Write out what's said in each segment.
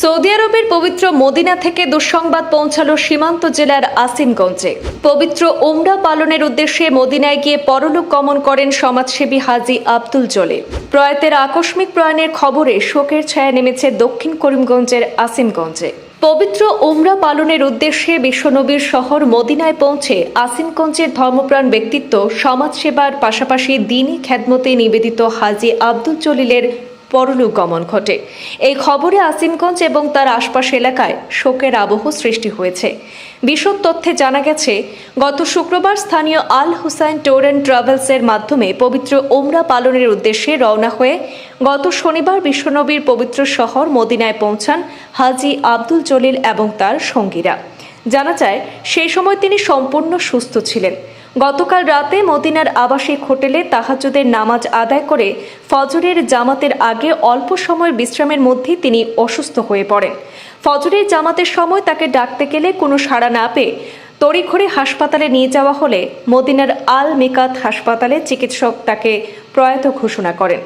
Saudi আরবের পবিত্র Medina থেকে দুঃসংবাদ পৌঁছালো সীমান্ত জেলার আসিমগঞ্জে। পবিত্র ওমরা পালনের উদ্দেশ্যে মদিনায় গিয়ে পরলোক গমন করেন সমাজসেবী হাজি আব্দুল জলিল। প্রয়াতের আকস্মিক প্রয়াণের খবরে শোকের ছায়া নেমেছে দক্ষিণ করিমগঞ্জের আসিমগঞ্জে। পবিত্র ওমরা পালনের উদ্দেশ্যে বিশ্বনবীর শহর মদিনায় পৌঁছে আসিমগঞ্জের ধর্মপ্রাণ ব্যক্তিত্ব সমাজসেবার পাশাপাশি দিনই খ্যাতমতে নিবেদিত হাজি আব্দুল জলিলের পরলোক গমন ঘটে। এই খবরে আসিমগঞ্জ এবং তার আশপাশ এলাকায় শোকের আবহ সৃষ্টি হয়েছে। বিশদ তথ্যে জানা গেছে, গত শুক্রবার স্থানীয় আল হুসাইন ট্যুর অ্যান্ড ট্রাভেলসের মাধ্যমে পবিত্র ওমরা পালনের উদ্দেশ্যে রওনা হয়ে গত শনিবার বিশ্বনবীর পবিত্র শহর মদিনায় পৌঁছান হাজি আব্দুল জলিল এবং তার সঙ্গীরা। জানা যায়, সেই সময় তিনি সম্পূর্ণ সুস্থ ছিলেন। গতকাল রাতে মদিনার আবাসিক হোটেলে তাহাজুদের নামাজ আদায় করে ফজরের জামাতের আগে অল্প সময়ের বিশ্রামের মধ্যেই তিনি অসুস্থ হয়ে পড়েন। ফজরের জামাতের সময় তাকে ডাকতে গেলে কোনো সাড়া না পেয়ে তড়িঘড়ি হাসপাতালে নিয়ে যাওয়া হলে মদিনার আল মিকাত হাসপাতালে চিকিৎসক তাকে প্রয়াত ঘোষণা করেন।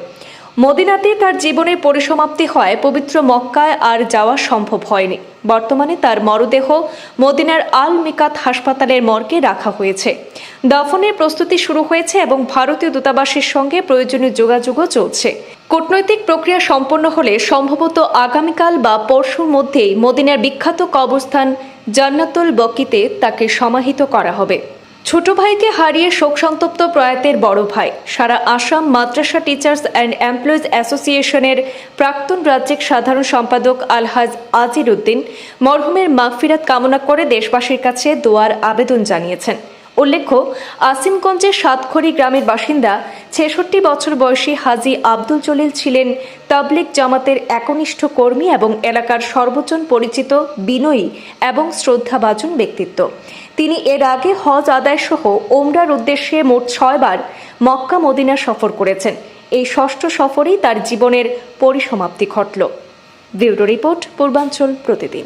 মদিনাতে তার জীবনের পরিসমাপ্তি হয় পবিত্র মক্কায় আর যাওয়া সম্ভব হয়নি। বর্তমানে তার মরদেহ মদিনার আল মিকাত হাসপাতালের মর্গে রাখা হয়েছে। দাফনের প্রস্তুতি শুরু হয়েছে এবং ভারতীয় দূতাবাসের সঙ্গে প্রয়োজনীয় যোগাযোগও চলছে। কূটনৈতিক প্রক্রিয়া সম্পন্ন হলে সম্ভবত আগামীকাল বা পরশুর মধ্যেই মদিনার বিখ্যাত কবরস্থান জান্নাতুল বকিতে তাকে সমাহিত করা হবে। ছোট ভাইকে হারিয়ে শোকসন্তপ্ত প্রয়াতের বড় ভাই। সারা Assam Madrasa teachers and employees অ্যাসোসিয়েশনের প্রাক্তন রাজ্যিক সাধারণ সম্পাদক আলহাজ আজির উদ্দিন মরহুমের মাগফিরাত কামনা করে দেশবাসীর কাছে দোয়ার আবেদন জানিয়েছেন। উল্লেখ্য, আসিমগঞ্জের সাতখড়ি গ্রামের বাসিন্দা ছেষট্টি বছর বয়সী হাজি আব্দুল জলিল ছিলেন তাবলিক জামাতের একনিষ্ঠ কর্মী এবং এলাকার সর্বজন পরিচিত, বিনয়ী এবং শ্রদ্ধাভাজন ব্যক্তিত্ব। তিনি এর আগে হজ আদায় সহ ওমরার উদ্দেশ্যে মোট ছয়বার মক্কা মদিনা সফর করেছেন। এই ষষ্ঠ সফরেই তার জীবনের পরিসমাপ্তি ঘটল। ব্যুরো রিপোর্ট, পূর্বাঞ্চল প্রতিদিন।